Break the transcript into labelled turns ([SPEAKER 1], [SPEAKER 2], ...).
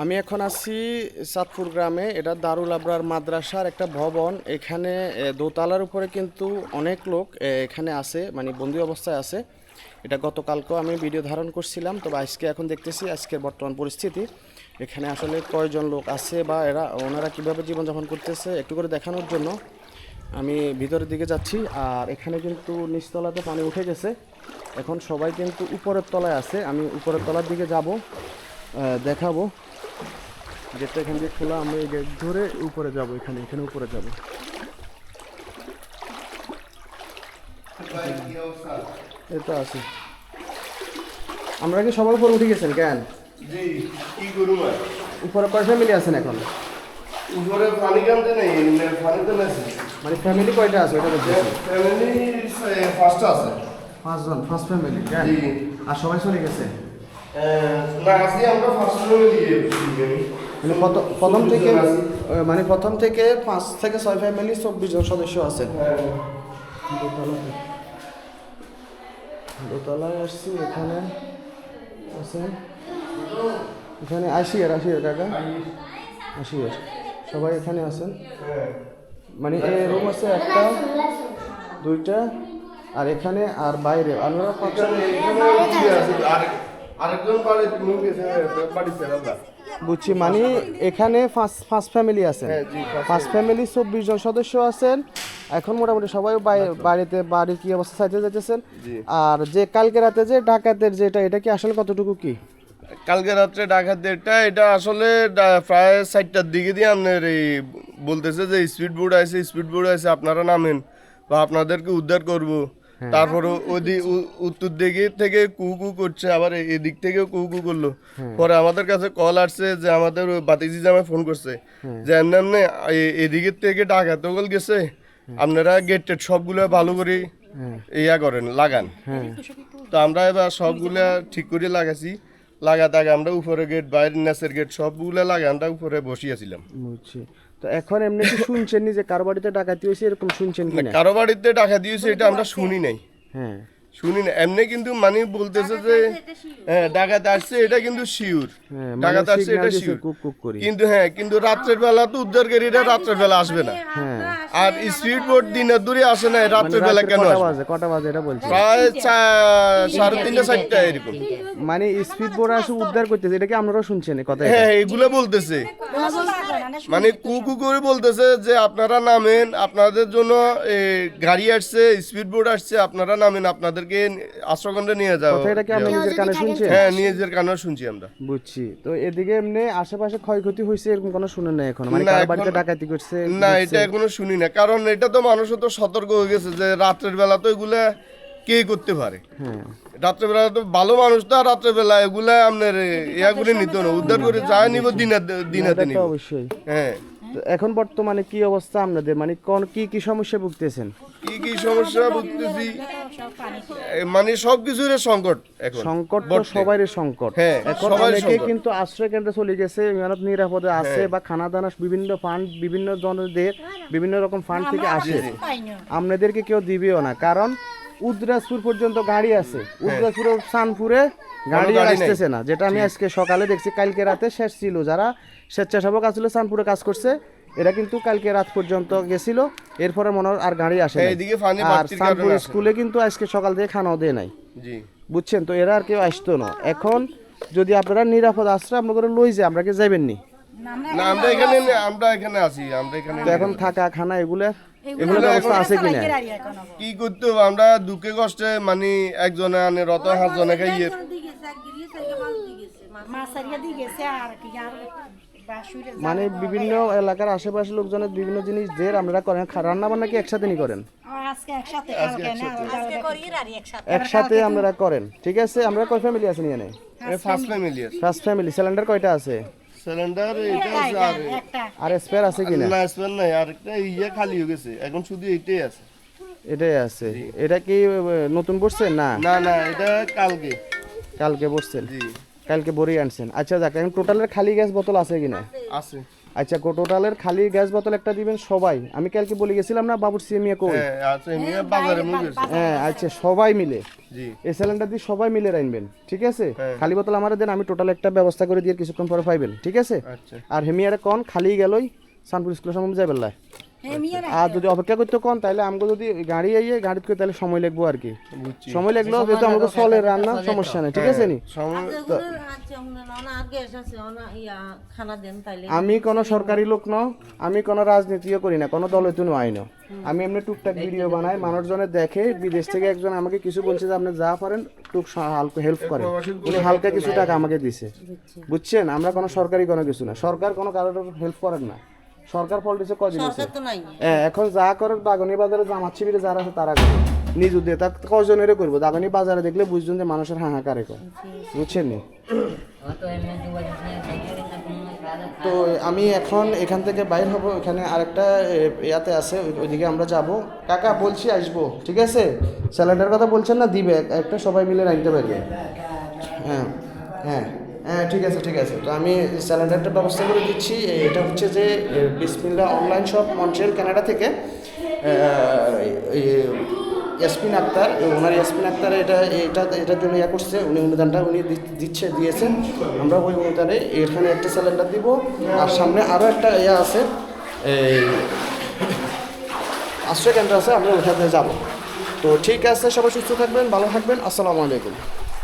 [SPEAKER 1] আমি এখন আছি চাঁদপুর গ্রামে। এটা দারুল আবরার মাদ্রাসার একটা ভবন। এখানে দোতলার উপরে কিন্তু অনেক লোক এখানে আছে মানে বন্দি অবস্থায় আছে। এটা গতকালকেও আমি ভিডিও ধারণ করছিলাম, তবে আজকে এখন দেখতেছি আজকের বর্তমান পরিস্থিতি। এখানে আসলে কয়জন লোক আছে বা এরা, ওনারা কীভাবে জীবনযাপন করতেছে, একটু করে দেখানোর জন্য। আমি ভিতরের দিকে যাচ্ছি, আর এখানে কিন্তু নিচতলাতে পানি উঠে গেছে। এখন সবাই কিন্তু উপরের তলায় আছে। আমি উপরের তলার দিকে যাব। দেখাবো। গেটটা এখান দিয়ে খোলা আমি এই গেট ধরে উপরে যাব এখানে এখানে উপরে যাব। এটা আছে। আমরা কি সবার উপরে উঠে গেছেন কেন? উপরে কয় ফ্যামিলি আছেন এখন?
[SPEAKER 2] উপরে পানি কানতে নেই এমনি পানি তো নাছি
[SPEAKER 1] মানে ফ্যামিলি কয়টা আছে ওটা বলতেছি
[SPEAKER 2] ফ্যামিলি ফার্স্ট আছে।
[SPEAKER 1] পাঁচজন ফার্স্ট ফ্যামিলি। আর সবাই চলে গেছে?
[SPEAKER 2] না আজকে আমরা ফার্স্ট ফ্যামিলি
[SPEAKER 1] মানে প্রথম থেকে মানে প্রথম থেকে পাঁচ থেকে ছয় ফ্যামিলি চব্বিশ জন সদস্য আছে। দোতলায়। আসছি এখানে আছেন এখানে আশিয়ার আশিয়ার কাকা? আশিয়ার। সবাই এখানে আছেন? মানে এই রুম আছে একটা দুইটা আর এখানে আর বাইরে। আপনারা বুঝছি মানে এখানে ফার্স্ট ফ্যামিলি আছেন?
[SPEAKER 2] পাঁচ
[SPEAKER 1] পাঁচ ফ্যামিলি চব্বিশ জন সদস্য আছেন। এখন মোটামুটি সবাই বাড়িতে বাড়ির কি অবস্থা চাইতে যাইতেছেন?
[SPEAKER 2] জি।
[SPEAKER 1] আর যে কালকে রাতে যে ডাকাতের যেটা এটা কি আসলে কতটুকু কি?
[SPEAKER 2] কালকে রাত্রে ডাকাত দেড়টা এটা আসলে প্রায় চারটার দিকে দিয়ে আপনার এই বলতেছে যে স্পিড বোর্ড আছে স্পিড বোর্ড আছে আপনারা নামেন বা আপনাদেরকে উদ্ধার করব। তারপরে ওদি উত্তর দিকে থেকে কু কু করছে আবার এদিক থেকেও কু কু করল। পরে আমাদের কাছে কল আসছে যে আমাদের বাতিজি জামাই ফোন করছে। যে এমনি এদিকের থেকে ডাকাত কল গেছে? আপনারা গেট টেট সবগুলো ভালো করে ইয়া করেন লাগান। তো আমরা এবার সবগুলা ঠিক করে লাগাছি লাগাতে আগে আমরা উপরে গেট বাইরের নেসের গেট সবগুলো লাগে আমরা উপরে বসিয়েছিলাম
[SPEAKER 1] বুঝছি। তো এখন এমনি কি শুনছেন যে কারও বাড়িতে ডাকাতি হয়েছে এরকম শুনছেন কিনা?
[SPEAKER 2] কারও বাড়িতে টাকা দিয়েছে এটা আমরা শুনি নাই।
[SPEAKER 1] হ্যাঁ।
[SPEAKER 2] শুনি না এমনি কিন্তু মানে বলতেছে যে হ্যাঁ ডাকাত আসছে এটা কিন্তু শিওর
[SPEAKER 1] হ্যাঁ, মানে
[SPEAKER 2] ডাকাত আসছে এটা শিওর
[SPEAKER 1] কুক কুক করি।
[SPEAKER 2] কিন্তু হ্যাঁ কিন্তু রাত্রের বেলা তো উদ্ধারকারীরা রাত্রের বেলা আসবে না।
[SPEAKER 1] হ্যাঁ।
[SPEAKER 2] আর স্পিড বোট দিনের দূরে আসে না
[SPEAKER 1] মানে
[SPEAKER 2] রাত্রের বেলা কেন
[SPEAKER 1] কটা
[SPEAKER 2] আসবে?
[SPEAKER 1] কটা বাজে এটা বলছি?
[SPEAKER 2] প্রায় সাড়ে তিনটা চারটা এরকম।
[SPEAKER 1] মানে স্পিড বোর্ড আসে উদ্ধার করতেছে এটা কি আপনারাও শুনছেন কথা
[SPEAKER 2] হ্যাঁ এগুলো বলতেছে। মানে কুকু করে বলতেছে যে আপনারা নামেন আপনাদের জন্য গাড়ি আসছে স্পিড বোট আসছে আপনারা নামেন আশ্রয়কেন্দ্রে নিয়ে যাও।
[SPEAKER 1] এটা কি আপনি নিজের কানে শুনছেন
[SPEAKER 2] হ্যাঁ নিজের কানেও শুনছি আমরা।
[SPEAKER 1] বুঝছি। তো এদিকে এমনি আশেপাশে ক্ষয়ক্ষতি হয়েছে এরকম কোনো শুনে নাই এখন? মানে
[SPEAKER 2] কারও
[SPEAKER 1] বাড়িতে ডাকাতি করছে
[SPEAKER 2] না এটা এখনও শুনি না। কারণ এটা তো মানুষও তো সতর্ক হয়ে গেছে যে রাত্রের বেলা তো এগুলা কে করতে পারে?
[SPEAKER 1] হ্যাঁ।
[SPEAKER 2] রাত্রের বেলা তো ভালো মানুষ তো আর রাত্রের বেলা এগুলা আপনার ইয়া করে নিত না। উদ্ধার করে যা নিব দিনে দিনাতে নিব।
[SPEAKER 1] অবশ্যই।
[SPEAKER 2] হ্যাঁ।
[SPEAKER 1] তো এখন বর্তমানে কি অবস্থা আপনাদের? মানে কোন কি কি সমস্যা ভুগতেছেন?
[SPEAKER 2] কি কি সমস্যা ভুগতেছি? মানে সব কিছুর সংকট এখন।
[SPEAKER 1] সংকট তো। সবারই সংকট।
[SPEAKER 2] হ্যাঁ,
[SPEAKER 1] এখন অনেকে
[SPEAKER 2] সংকট।
[SPEAKER 1] কিন্তু আশ্রয় কেন্দ্রে চলে গেছে মেহনত নিরাপদে আছে
[SPEAKER 2] হ্যাঁ।
[SPEAKER 1] বা খানা দানা বিভিন্ন ফান্ড বিভিন্ন জনদের বিভিন্ন রকম ফান্ড থেকে আসে। আপনাদেরকে কেউ দিবেও না। কারণ উদ্রাজপুর পর্যন্ত গাড়ি আছে। উদ্রাজপুরের সানপুরে গাড়ি
[SPEAKER 2] হ্যাঁ।
[SPEAKER 1] আসতেছে না। যেটা আমি আজকে সকালে দেখছি কালকে রাতে শেষ ছিল। যারা স্বেচ্ছাসেবক আসলে সানপুরে কাজ করছে এরা কিন্তু কালকে রাত পর্যন্ত গেছিল। এরপরে মনে হয় আর গাড়ি আসে
[SPEAKER 2] হ্যাঁ,
[SPEAKER 1] আর সানপুর স্কুলে কিন্তু আজকে সকাল থেকে খানাও দেয় নাই। বুঝছেন তো? এরা আর কেউ আসতো না। এখন যদি আপনারা নিরাপদ আশ্রয় করে লই যে আমরা কি যাবেন নি
[SPEAKER 2] না আমরা এখানে আমরা এখানে আছি আমরা এখানে
[SPEAKER 1] এখন থাকা খানা এগুলো এগুলো ব্যবস্থা আছে কিনা?
[SPEAKER 2] কি করতে হবে? আমরা দুঃখে কষ্টে মানে একজনে আনে রত হাতজনে খাইয়ে।
[SPEAKER 3] মাছারিয়া দিয়ে গেছে আর কি আর বাসুরে
[SPEAKER 1] মানে বিভিন্ন এলাকার আশেপাশে লোকজনের বিভিন্ন জিনিস যে আপনারা করেন রান্না বান্না কি একসাথে নি করেন?
[SPEAKER 3] একসাথে কালকে না আজকে করি আর একসাথে।
[SPEAKER 1] একসাথে আপনারা করেন। ঠিক আছে? আমরা কয় ফ্যামিলি আছেন এখানে?
[SPEAKER 2] ফার্স্ট ফ্যামিলি আছে।
[SPEAKER 1] ফার্স্ট ফ্যামিলি সিলিন্ডার কয়টা আছে?
[SPEAKER 2] সিলিন্ডার এটা আছে আর
[SPEAKER 3] একটা।
[SPEAKER 1] আর স্পেয়ার আছে কিনা?
[SPEAKER 2] না নাই আর একটা ইয়ে খালি হয়ে গেছে এখন শুধু এইটাই আছে।
[SPEAKER 1] এটাই আছে। এটা কি নতুন বসছেন না।
[SPEAKER 2] না না এটা কালকে।
[SPEAKER 1] কালকে বসছেন। কালকে বড়ি আনছেন। আচ্ছা যাক এখন টোটালের খালি গ্যাস বোতল আছে কিনা?
[SPEAKER 2] আছে।
[SPEAKER 1] আচ্ছা টোটালের খালি গ্যাস বোতল একটা দিবেন সবাই। আমি কালকে বলে গেছিলাম না বাবুর সিএমিয়া কই?
[SPEAKER 2] হ্যাঁ মুখ গেছে
[SPEAKER 1] হ্যাঁ আচ্ছা সবাই মিলে।
[SPEAKER 2] জি।
[SPEAKER 1] এই সিলিন্ডার দিয়ে সবাই মিলে রাখবেন ঠিক আছে?
[SPEAKER 2] হ্যাঁ।
[SPEAKER 1] খালি বোতল আমার দেন আমি টোটাল একটা ব্যবস্থা করে দিয়ে কিছুক্ষণ পরে পাইবেন ঠিক আছে?
[SPEAKER 2] আচ্ছা।
[SPEAKER 1] আর হেমিয়ারে কন খালি গেলই সানপুর স্কুলের সামনে যাবেন লাই আর যদি অপেক্ষা করতে কন তাহলে আমাকে যদি গাড়ি আইয়ে গাড়িতে করে তাহলে সময় লাগবো আর কি। সময় লাগল যেহেতু আমাকে রান্না সমস্যা নেই ঠিক আছে নি?
[SPEAKER 4] দেন তাইলে।
[SPEAKER 1] আমি কোনো সরকারি লোক ন আমি কোনো রাজনীতিও করি না কোনো দলে তুই আইন আমি এমনি টুকটাক ভিডিও বানাই মানুষজনের দেখে বিদেশ থেকে একজন আমাকে কিছু বলছে যে আপনি যা পারেন টুক হালকা হেল্প করেন। উনি হালকা কিছু টাকা আমাকে দিছে। বুঝছেন? আমরা কোনো সরকারি কোনো কিছু না। সরকার কোনো কারোর হেল্প করেন না। সরকার পলিটিক্সে কদিন আছে
[SPEAKER 4] তো নাই।
[SPEAKER 1] হ্যাঁ, এখন যা করে দাগনি বাজারে জামাত শিবিরে যারা আছে তারা করে। নিজ উদ্যোগে কজনেরও করব? দাগনি বাজারে দেখলে বুঝছেন যে মানুষের হাহাকারে করে বুঝছেন নি? তো আমি এখন এখান থেকে বাইর হব এখানে আরেকটা ইয়াতে আছে ওইদিকে আমরা যাব। কাকা বলছি আসব ঠিক আছে? স্যালাডের কথা বলছেন না দিবে। একটা সবাই মিলে রাখতে পারবে হ্যাঁ হ্যাঁ। হ্যাঁ ঠিক আছে ঠিক আছে। তো আমি স্যালাডারটা ব্যবস্থা করে দিচ্ছি। এটা হচ্ছে যে বিসমিল্লা অনলাইন শপ, মন্ট্রিয়াল কানাডা থেকে। ইয়াসমিন আক্তার ওনার ইয়াসমিন আক্তার এটা এটা, এটার জন্য ইয়া করছে। উনি অনুদানটা উনি দিচ্ছে, দিয়েছেন। আমরা ওই অনুদানে এখানে একটা স্যালেন্ডার দিব। আর সামনে আরও একটা ইয়া আছে। এই আশ্রয় কেন্দ্র আছে, আমরা ওখানে যাব। তো ঠিক আছে, সবাই সুস্থ থাকবেন, ভালো থাকবেন। আসসালামু আলাইকুম।